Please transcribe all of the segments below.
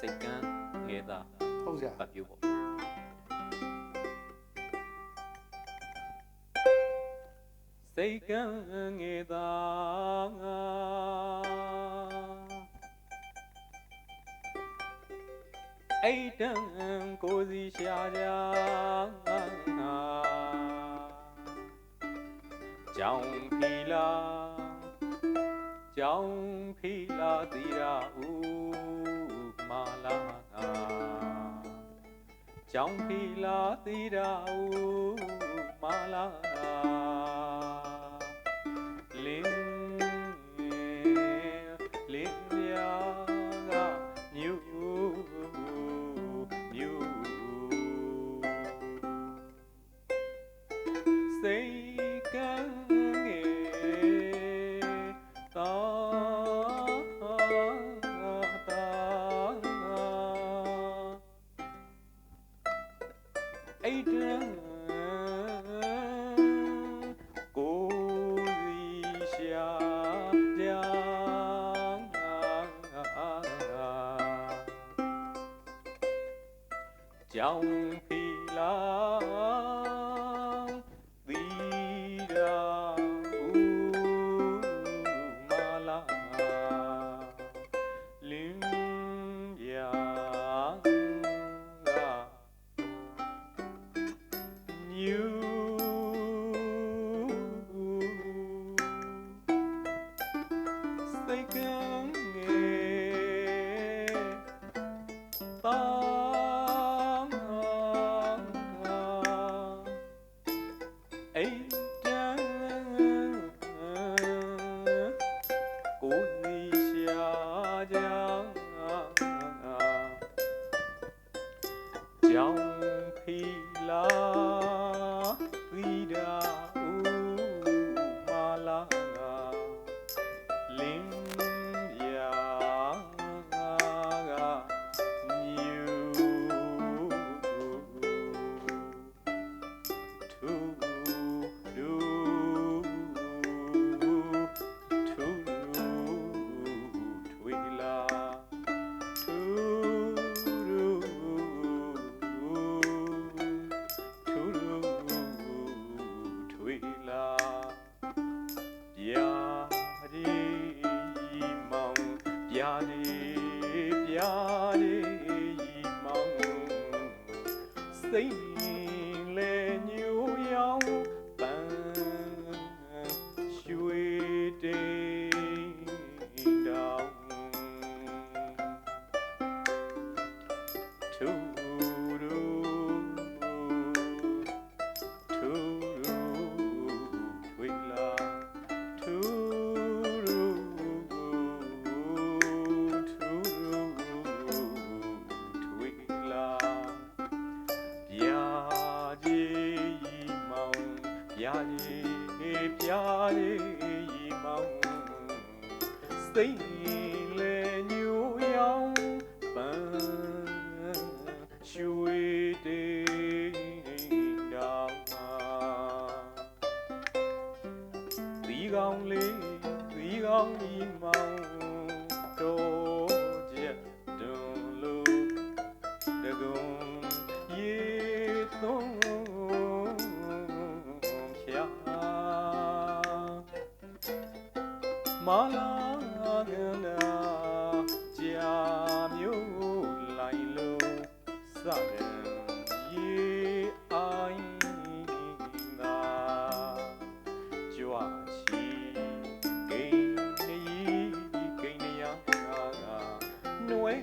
segan ngeda Hozia. Bagiwo. Segan ngeda Ai đang cố gì xa ra Trong khi là Trong khi là tira u ကြောင်ဖီလာသီရာဦးမာလာ 笑。Vida. ပြာနေပြာနေရီမောင်းစိတ်လေညူရောင်ပန်းရွှေတိတောင်သူ piani, piani imam, stile new young ban, shui de yama. Li gong li, li gong imam, 玛拉啊格宗的纳达拉加谬误来喽萨嘎伊啊伊啊哈给啊一给啊威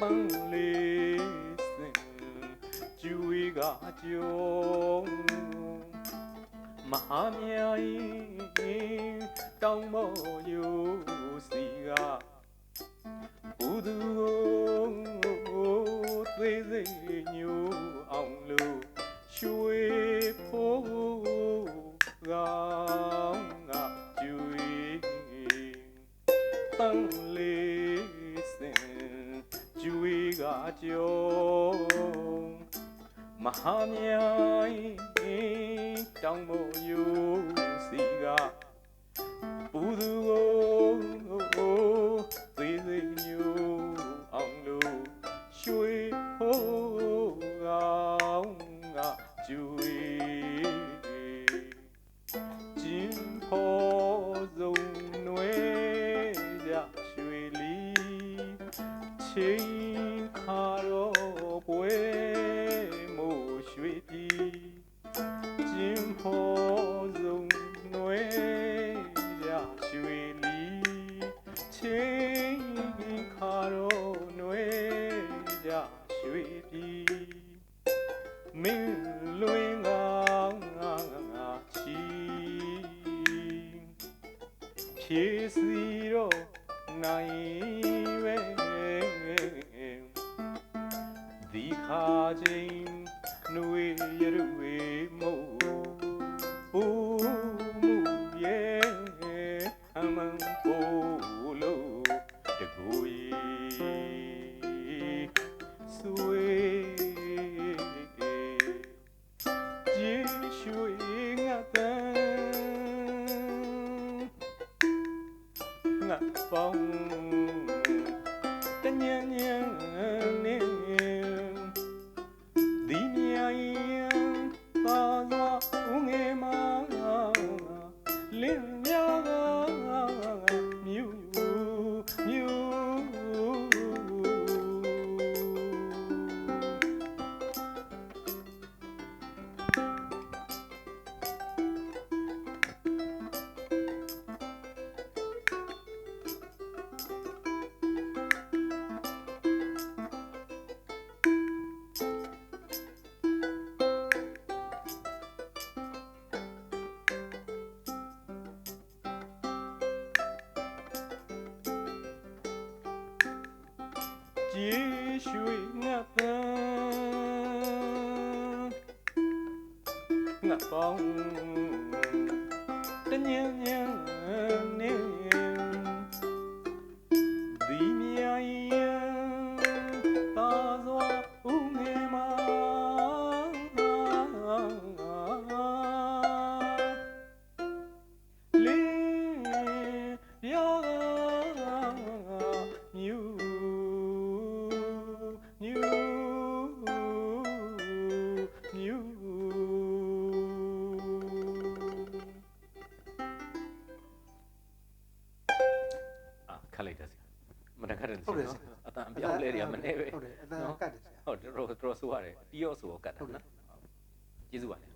tăng lê sinh chui gà chiều mà mẹ cao mô yêu xì gà bù đường thuê dây nhu ông lưu chui မဟာမြာဤတောင်းမို့ယူစီကပူသူကိုသေးသေးညူအောင်လို့ရွှေဟိုးကောင်းကကျွေးကျင်းဖို့စုံနွယ်ကြရွှေလီချင်း ချင်းခါတော့နွယ်ကြရွှေပြည်မင်းလွင်ကငါငါချီဖြည့်စီတော့နိုင်ပဲဒီခါချင်း ကျေရွှေငါတန်ငါပေါင်းတညံညံနေ ဟုတ်တယ်နော်အတန်ပြောင်းလဲတွေကမနေပဲဟုတ်တယ်အတန်ကတ်တယ်ဆရာဟုတ်တယ်တော်တော်တော်ဆိုရတယ်တီးရောဆိုရောကတ်တာဟုတ်တယ်နော်ကျေးဇူးပါလေ